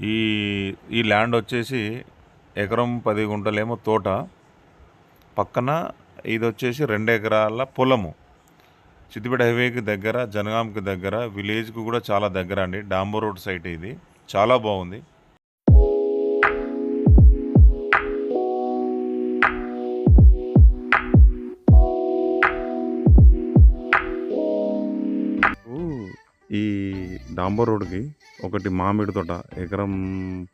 ఈ ఈ ల్యాండ్ వచ్చేసి ఎకరం పది గుంటలేమో తోట. పక్కన ఇది వచ్చేసి రెండు ఎకరాల పొలము. సిద్దిపేట హైవేకి దగ్గర జనగాంకి దగ్గర విలేజ్కి కూడా చాలా దగ్గర అండి. డాంబో రోడ్ సైట్ ఇది. చాలా బాగుంది. ఈ డాంబర్ రోడ్కి ఒకటి మామిడి తోట ఎకరం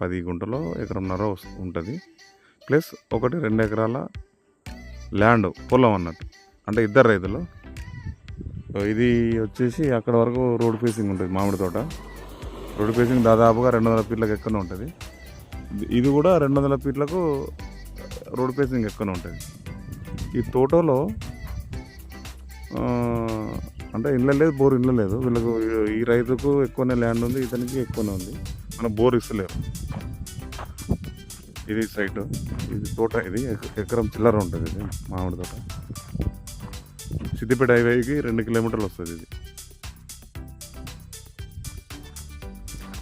పది గుంటలో ఎకరంన్నర వస్తు- ఉంటుంది. ప్లస్ ఒకటి రెండు ఎకరాల ల్యాండ్ పొలం అన్నట్టు. అంటే ఇద్దరు రైతులు. ఇది వచ్చేసి అక్కడ వరకు రోడ్ ఫేసింగ్ ఉంటుంది మామిడి తోట. రోడ్ ఫేసింగ్ దాదాపుగా రెండు వందల ఫీట్లకు ఎక్కడ ఉంటుంది. ఇది- కూడా రెండు వందల ఫీట్లకు రోడ్ ఫేసింగ్ ఎక్కువనే ఉంటుంది. ఈ తోటలో అంటే ఇండ్ల లేదు బోర్ ఇండ్ల లేదు. వీళ్ళకు ఈ రైతుకు ఎక్కువనే ల్యాండ్ ఉంది ఇతనికి ఎక్కువనే ఉంది. మన బోర్ ఇస్తలేరు. ఇది సైట్. ఇది తోట ఇది ఎకరం చిల్లర ఉంటుంది ఇది మామిడి తోట. సిద్దిపేట హైవేకి రెండు కిలోమీటర్లు వస్తుంది ఇది.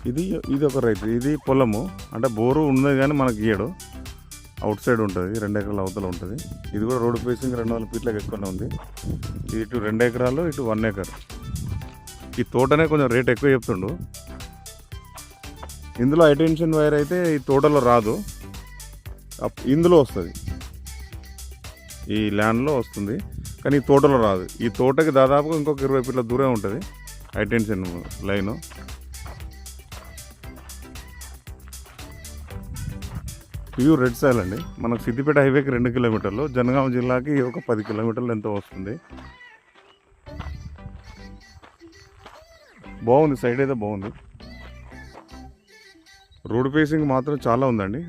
ఇది ఇది ఒక రైతు. ఇది పొలము. అంటే బోరు ఉన్నది కానీ మనకి ఇయ్యడు. అవుట్ సైడ్ ఉంటుంది రెండు ఎకరాల అవతల ఉంటుంది. ఇది కూడా రోడ్డు ఫేసింగ్ రెండు వందల ఫీట్లకు ఎక్కువనే ఉంది. ఇది ఇటు రెండు ఎకరాలు ఇటు వన్ ఎకర్. ఈ తోటనే కొంచెం రేట్ ఎక్కువ చెప్తుండు. ఇందులో హైటెన్షన్ వైర్ అయితే ఈ తోటలో రాదు. అప్- ఇందులో వస్తుంది. ఈ ల్యాండ్లో వస్తుంది. కానీ ఈ తోటలో రాదు. ఈ తోటకి దాదాపుగా ఇంకొక ఇరవై ఫీట్ల దూరం ఉంటుంది. High tension line. Pure red soil అండి. మనకు సిద్దిపేట హైవేకి రెండు కిలోమీటర్లు. జనగాం జిల్లాకి ఒక పది కిలోమీటర్లు ఎంతో వస్తుంది. బాగుంది సైడ్ అయితే బాగుంది. రోడ్ ఫేసింగ్ మాత్రం చాలా ఉందండి.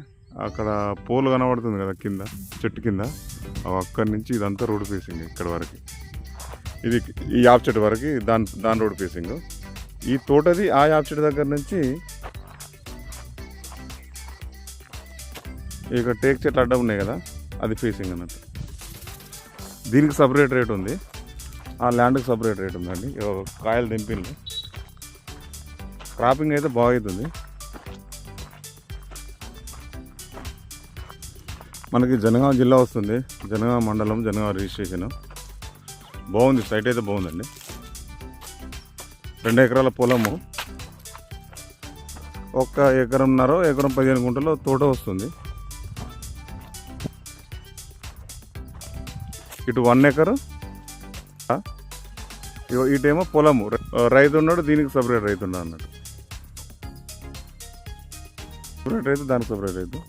అక్కడ పోల్ కనబడుతుంది కదా కింద చెట్టు కింద. అక్కడి నుంచి ఇదంతా రోడ్ ఫేసింగ్ ఇక్కడ వరకు. ఇది ఈ యాప్ చెట్టు వరకు దాని దాని రోడ్ ఫేసింగ్. ఈ తోటది ఆ యాప్ చెట్టు దగ్గర నుంచి ఇక టేక్ చెట్లు అడ్డం ఉన్నాయి కదా అది ఫేసింగ్ అన్నట్టు. దీనికి సపరేట్ రేట్ ఉంది. ఆ ల్యాండ్కి సపరేట్ రేట్ ఉందండి. కాయలు దింపిన్లు క్రాపింగ్ అయితే బాగుతుంది. మనకి జనగాం జిల్లా వస్తుంది. జనగాం మండలం జనగాం రిజిస్ట్రేషన్ బాగుంది. సైట్ అయితే బాగుందండి. రెండు ఎకరాల పొలము. ఒక్క ఎకరంన్నర ఎకరం పదిహేను గుంటలో తోట వస్తుంది. ఇటు వన్ ఎకర్ ఇటేమో పొలము. రైతు ఉన్నాడు దీనికి సపరేట్ రైతు ఉన్నాడు అన్నట్టు సపరేట్ రైతు దానికి సపరేట్ రైతు.